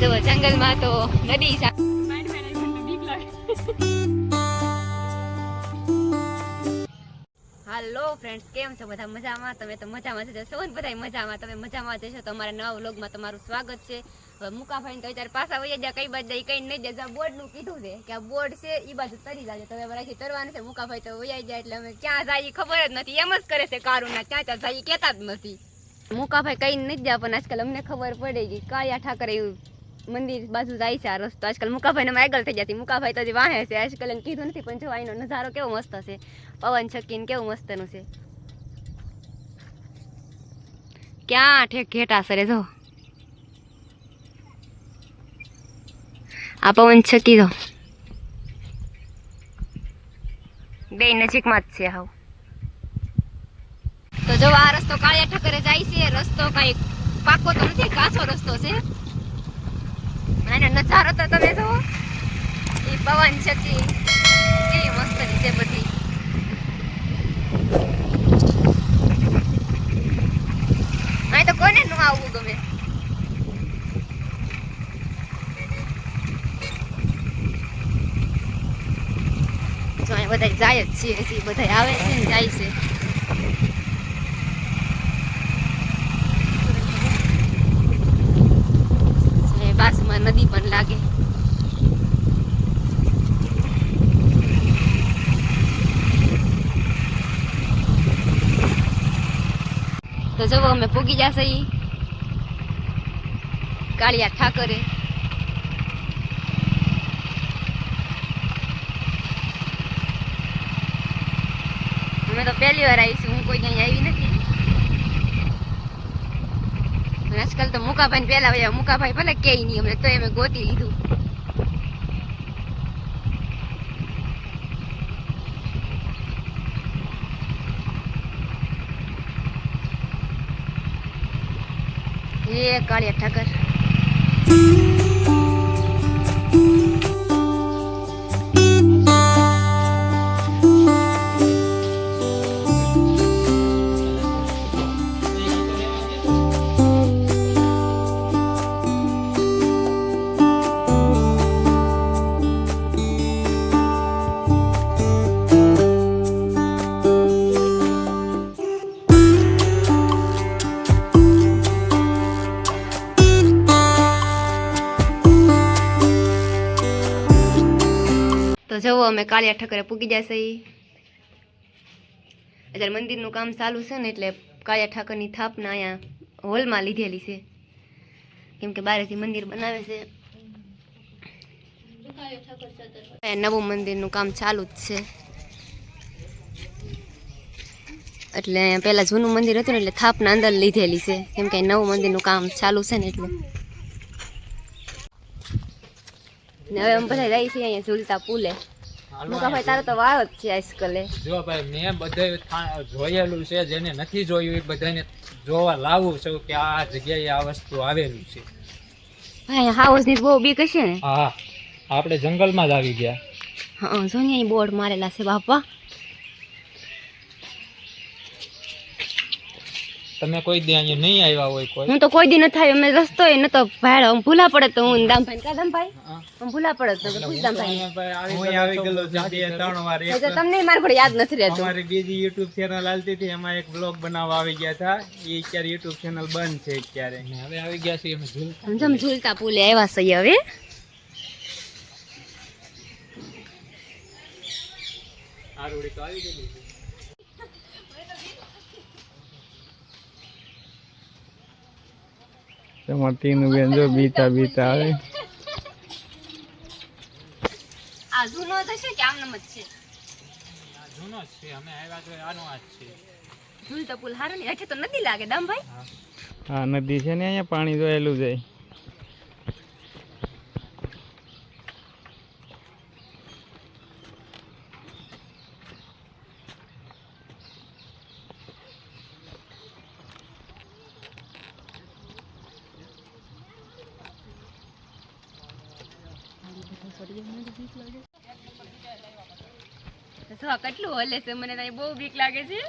જો જંગલમાં તો નદી હાલો ફ્રેન્ડ્સ કેમ છો? બધા મજામાં? તમે તો મજામાં છો સૌ બધા મજામાં. તમે મજામાં જશો તો નવા વ્લોગમાં તમારું સ્વાગત છે. હવે મુકાભાઈ તો અત્યારે પાછા વહી જાય કઈ બાજુ કઈ નહીં જાય. બોર્ડનું કીધું છે કે આ બોર્ડ છે એ બાજુ તરી જાય તો હવે રાખી તરવાનું છે. મુકાભાઈ તો વહી જાય એટલે અમે ક્યાં જાય ખબર જ નથી. એમ જ કરે છે કારું ના ક્યાં ત્યાં જાય કેતા જ નથી. મુકાભાઈ કઈ નથી જાય, પણ આજકાલ અમને ખબર પડે કે કાળિયા ઠાકરે મંદિર બાજુ જાય છે આ રસ્તો. આજકાલ મુકાભાઈ ને આગળ થઈ જતી મુકાભાઈ તો હજી વાહે છે. આજકાલ એમ કીધું નથી, પણ જો અહીંનો નજારો કેવો મસ્ત હશે પવન છકીને કેવું મસ્તનું છે. ક્યાં ઠેક ઘેટા સરે જો. આ પવન છકી જો. બે નજીકમાં જ છે હાવ. તો જો આ રસ્તો કાળિયા ઠાકરે જાય છે. રસ્તો કઈ પાકો તો નથી, કાચો રસ્તો છે. અને નજારો તો તમે જુઓ. એ પવન છે કેવી મસ્ત છે બધી. અહીં તો કોને નું આવવું ગમે. બધા જાય જ હજી બધા આવે છે જાય છે અહીં બાજુમાં નદી પણ લાગે. તો જવો અમે પૂગી જશે ઈ. કાળિયા ઠાકરે. અમે તો પહેલી વાર આવીશું. હું કોઈ ક્યાંય આવી નથી. આજકાલ તો મુકાભાઈ પહેલા વયા મુકાભાઈ ભલે કે નહીં, અમને તો અમે ગોતી લીધું. એ કાળિયા ઠાકર જવો, અમે કાળિયા ઠાકરે પૂગી જશે અત્યારે મંદિરનું કામ ચાલુ છે ને, એટલે કાળિયા ઠાકરની થાપના અહીંયા હોલમાં લીધેલી છે. કેમ કે બારેથી મંદિર બનાવે છે. નવું મંદિરનું કામ ચાલુ જ છે. એટલે પહેલાં જૂનું મંદિર હતું ને, એટલે થાપના અંદર લીધેલી છે. કેમ કે નવું મંદિરનું કામ ચાલુ છે ને, એટલે. ને હવે અમે બધા જાય છે અહીંયા ઝૂલતા પુલે. મુકાભાઈ તારો તો વાવ જ છે આજકાલે જો ભાઈ મેં બધા જોયેલું છે જેને નથી જોયું એ બધાને જોવા લાવું છું કે આ જગ્યાએ આ વસ્તુ આવેલું છે. ભાઈ હાઉસની બહુ બીક હશે ને? હા આપણે જંગલમાં જ આવી ગયા. હા જો ને અહીં બોર્ડ મારેલા છે બાપા. તમે કોઈ દી અહીંયા નહીં આવ્યા હોય કોઈ? હું તો કોઈ દી નથી થાય અમે રસ્તો એ નતો ભાડો. હું ભૂલા પડે તો હું દામભાઈ કા દામભાઈ હા. ભૂલા પડે તો પૂછ દામભાઈ હું આવી ગયેલો છું બે ત્રણ વાર. તો તમને માર પર યાદ નથી રહેતું. અમારી બીજી યુટ્યુબ ચેનલ હાલતી હતી. એમાં એક બ્લોગ બનાવવા આવી ગયા હતા. એ અત્યારે યુટ્યુબ ચેનલ બંધ છે અત્યારે. હવે આવી ગયા છે અમે ઝૂલતા સમજમ ઝૂલતા પુલે આવ્યા છે હવે. આરોડી તો આવી ગયેલી છે. તમારે તીનું બેન જો બીતા બીતા આવે. આ જૂનો થશે કે આમ જ છે? જૂનો છે અમે આવ્યા તો આનો આજ છે. છે તો પુલ હારો ને હેઠે તો નથી લાગે દામ ભાઈ? હા. નદી છે ને અહીંયા પાણી જોયેલું જાય કેટલું હલે છે? મને તો બહુ બીક લાગે છે.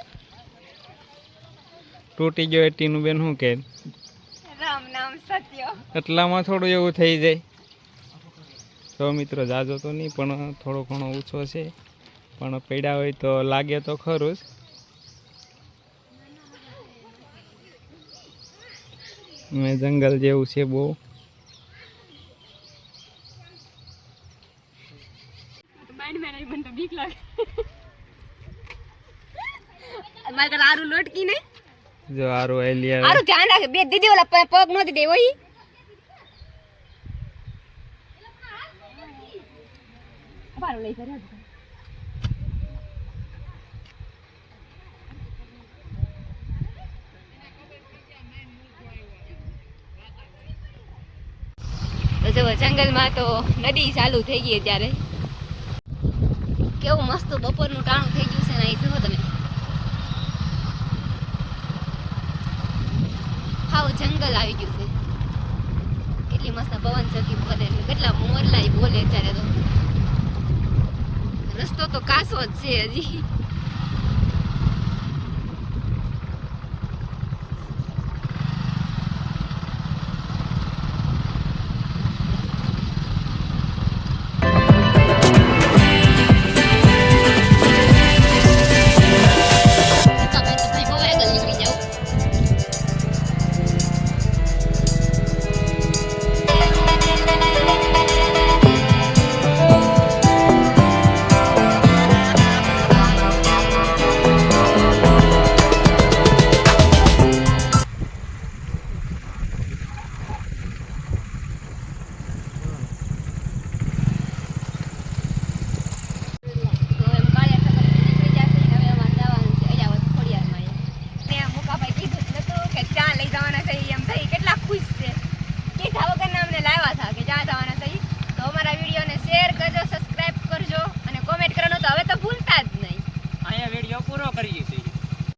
તૂટી ગયો એ ટીનું બેન શું કે? રામ રામ નામ સત્ય. એટલામાં થોડું એવું થઈ જાય. તો મિત્રો જાજો તો નહીં પણ થોડો ઘણો ઓછો છે. પણ પડ્યા હોય તો લાગે તો ખરું જ. જંગલ જેવું છે બહુ. મારે કાલે આરું લોટકી ને જો આરું એલિયા આરું ધ્યાન રાખે બે દીદી ઓલા પગ નો દે દેવો ઈ પારો લઈ જરા તો જંગલમાં તો નદી ચાલુ થઈ ગઈ અત્યારે. કેવું મસ્ત બપોરનું ટાણું થઈ ગયું છે ને અહીં જુઓ તમે. હાવ જંગલ આવી ગયું છે. કેટલી મસ્ત પવન ચકી બોલે છે. કેટલા મોરલાય બોલે અત્યારે તો. રસ્તો તો કાસો જ છે હજી. શેર કરજો